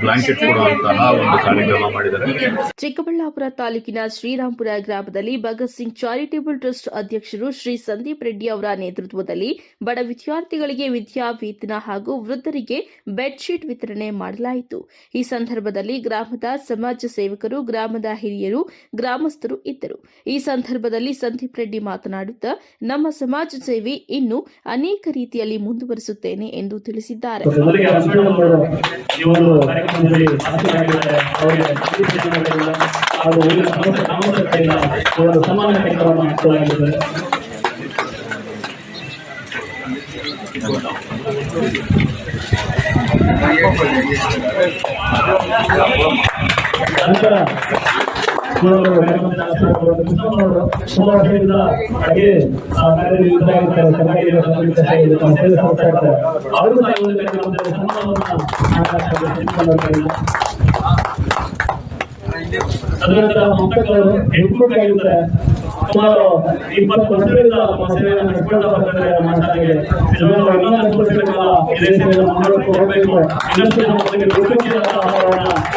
Blanket ಕೊಡುವಂತಹ ಒಂದು ಕಾರ್ಯಕ್ರಮ ಮಾಡಿದ್ದಾರೆ. ಚಿಕ್ಕಬಳ್ಳಾಪುರ ತಾಲೂಕಿನ ಶ್ರೀರಾಂಪುರ ಗ್ರಾಮದಲ್ಲಿ ಭಗತ್ ಸಿಂಗ್ ಚಾರಿಟೇಬಲ್ ಟ್ರಸ್ಟ್ ಅಧ್ಯಕ್ಷರು ಶ್ರೀ ಸಂದೀಪ್ ರೆಡ್ಡಿ ಅವರ ನೇತೃತ್ವದಲ್ಲಿ ಬಡ ವಿದ್ಯಾರ್ಥಿಗಳಿಗೆ ವಿದ್ಯಾ, ವೇತನ ಹಾಗೂ ವೃದ್ಧರಿಗೆ ಬೆಡ್ಶೀಟ್ ವಿತರಣೆ ಮಾಡಲಾಯಿತು. ಈ ಸಂದರ್ಭದಲ್ಲಿ ಗ್ರಾಮದ ಸಮಾಜ ಸೇವಕರು, ಗ್ರಾಮದ ಹಿರಿಯರು, ಗ್ರಾಮಸ್ಥರು ಇದ್ದರು. ಈ ಸಂದರ್ಭದಲ್ಲಿ ಸಂದೀಪ್ ರೆಡ್ಡಿ ಮಾತನಾಡುತ್ತಾ, ನಮ್ಮ ಸಮಾಜ ಸೇವೆ ಇನ್ನು ಅನೇಕ ರೀತಿಯಲ್ಲಿ ಮುಂದುವರಿಸುತ್ತೇನೆ ಎಂದು ತಿಳಿಸಿದ್ದಾರೆ. ಈ ಒಂದು ಕಾರ್ಯಕ್ರಮದಲ್ಲಿ ಭಾಗಿಯಾಗಿದ್ದಾರೆ. ಅವರಿಗೆ ಹಾಗೂ ಸಮಸ್ತ ಗ್ರಾಮಸ್ಥರಿಂದ ಇವರು ಸಮಾನ ಕಾರ್ಯಕ್ರಮವನ್ನು ಮಾಡಿಕೊಳ್ಳಲಾಗಿದೆ ನಂತರ ಅದರಂತರ ಮಕ್ಕಳು ಹೆಣ್ಮಕ್ಳು ಆಗಿರ್ತಾರೆ ಸುಮಾರು ಇಪ್ಪತ್ತು ವರ್ಷಗಳಿಂದ ನಮ್ಮ ಸೇವೆಯನ್ನು ನಡೆಸ್ಕೊಳ್ತಾ ಬರ್ತಾರೆ ಮಾತಾಡಿಗೆ ಸುಮಾರು ಇನ್ನೊಂದು ವರ್ಷಗಳಿಂದ ಇದೇ ಸೇವೆಯನ್ನು ಮಾಡಬೇಕು ಹೋಗಬೇಕು. ಇನ್ನಷ್ಟು ನಮಗೆ ಗುರುತಿಸಿದ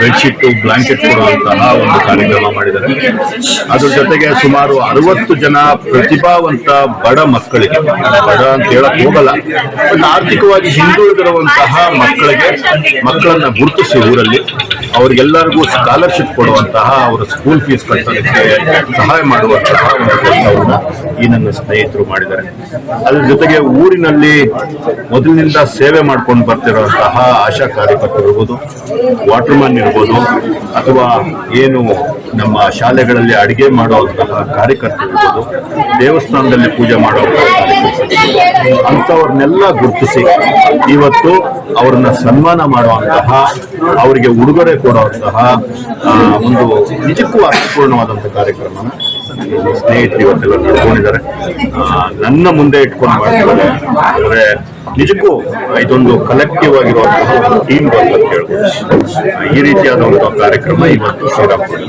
ಬೆಡ್ಶೀಟು, ಬ್ಲಾಂಕೆಟ್ ಕೊಡುವಂತಹ ಒಂದು ಕಾರ್ಯಕ್ರಮ ಮಾಡಿದ್ದಾರೆ. ಅದ್ರ ಜೊತೆಗೆ ಸುಮಾರು ಅರವತ್ತು ಜನ ಪ್ರತಿಭಾವಂತ ಬಡ ಮಕ್ಕಳಿಗೆ, ಬಡ ಅಂತ ಹೇಳಕ್ ಹೋಗಲ್ಲ ಬಟ್ ಆರ್ಥಿಕವಾಗಿ ಹಿಂದುಳಿದಿರುವಂತಹ ಮಕ್ಕಳಿಗೆ ಮಕ್ಕಳನ್ನ ಗುರುತಿಸಿ ಊರಲ್ಲಿ. ಅವ್ರಿಗೆಲ್ಲರಿಗೂ ಸ್ಕಾಲರ್ಶಿಪ್ ಕೊಡುವಂತಹ ಅವರ ಸ್ಕೂಲ್ ಫೀಸ್ ಕಟ್ಟೋದಕ್ಕೆ ಸಹಾಯ ಮಾಡುವಂತಹ ಒಂದು ಕೆಲಸವನ್ನು ಈ ನನ್ನ ಸ್ನೇಹಿತರು ಮಾಡಿದ್ದಾರೆ. ಅದ್ರ ಜೊತೆಗೆ ಊರಿನಲ್ಲಿ ಮೊದಲಿನಿಂದ ಸೇವೆ ಮಾಡ್ಕೊಂಡು ಬರ್ತಿರುವಂತಹ ಆಶಾ ಕಾರ್ಯಕರ್ತರು ಇರ್ಬೋದು ಮ್ಯಾನ್ ಇರ್ಬೋದು, ಅಥವಾ ಏನು ನಮ್ಮ ಶಾಲೆಗಳಲ್ಲಿ ಅಡಿಗೆ ಮಾಡುವಂತಹ ಕಾರ್ಯಕರ್ತರು ಇರ್ಬೋದು, ದೇವಸ್ಥಾನದಲ್ಲಿ ಪೂಜೆ ಮಾಡುವಂತಹ ಅಂಥವ್ರನ್ನೆಲ್ಲ ಗುರುತಿಸಿ ಇವತ್ತು ಅವ್ರನ್ನ ಸನ್ಮಾನ ಮಾಡುವಂತಹ, ಅವರಿಗೆ ಉಡುಗೊರೆ ಕೊಡುವಂತಹ ಒಂದು ನಿಜಕ್ಕೂ ಅರ್ಥಪೂರ್ಣವಾದಂತಹ ಕಾರ್ಯಕ್ರಮ ಸ್ನೇಹಿತರು ಇವತ್ತೆಲ್ಲ ನನ್ನ ಮುಂದೆ ಇಟ್ಕೊಂಡು ಮಾಡ್ತಿದ್ದಾರೆ ಅಂದ್ರೆ ನಿಜಕ್ಕೂ ಇದೊಂದು ಕಲೆಕ್ಟಿವ್ ಆಗಿರುವಂತಹ ಒಂದು ಟೀಮ್ ವರ್ಕ್ ಅಂತ ಹೇಳ್ಬೋದು. ಈ ರೀತಿಯಾದಂತಹ ಕಾರ್ಯಕ್ರಮ ಇವತ್ತು ಶ್ರೀರಾಮ್ಪುರ